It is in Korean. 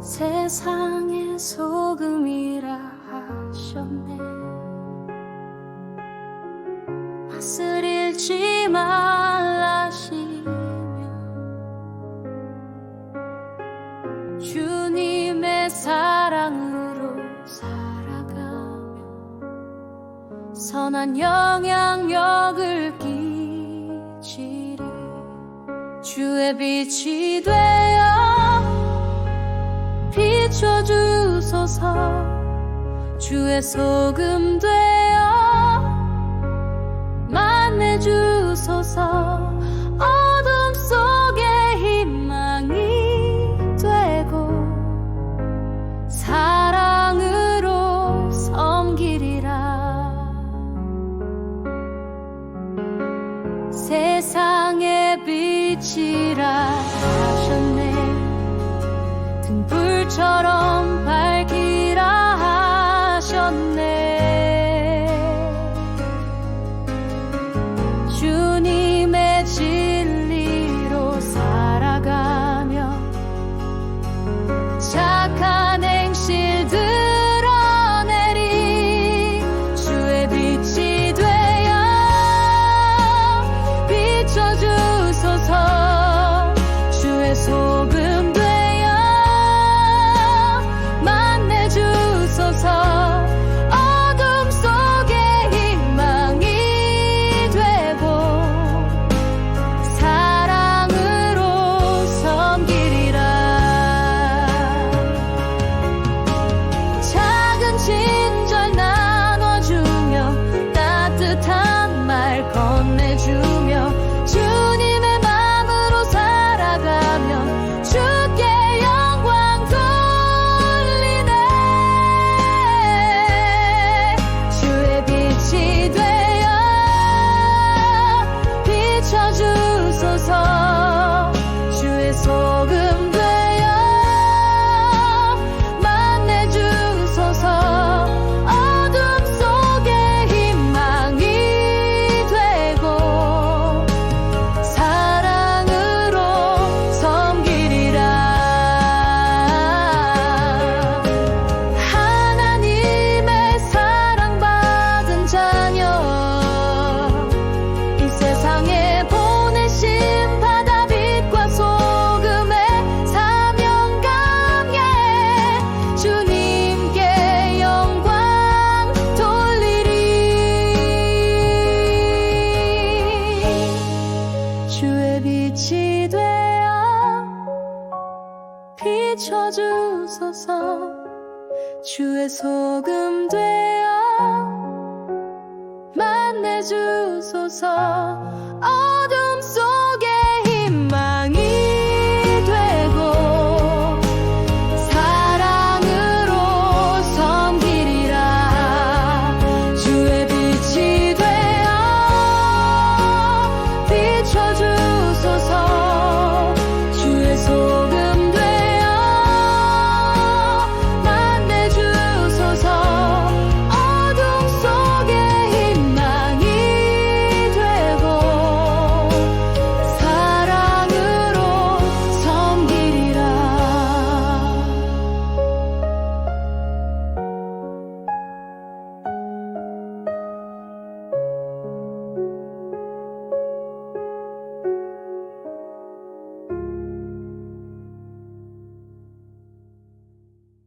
세상의 소금이라 하셨네. 맛을 잃지 말라시며 주님의 사랑으로 살아가며 선한 영향력을 끼치리 주의 빛이 되 비춰주소서. 주의 소금 되어 만내주소서. choro was. 비춰주소서. 주의 소금 되어 만내주소서.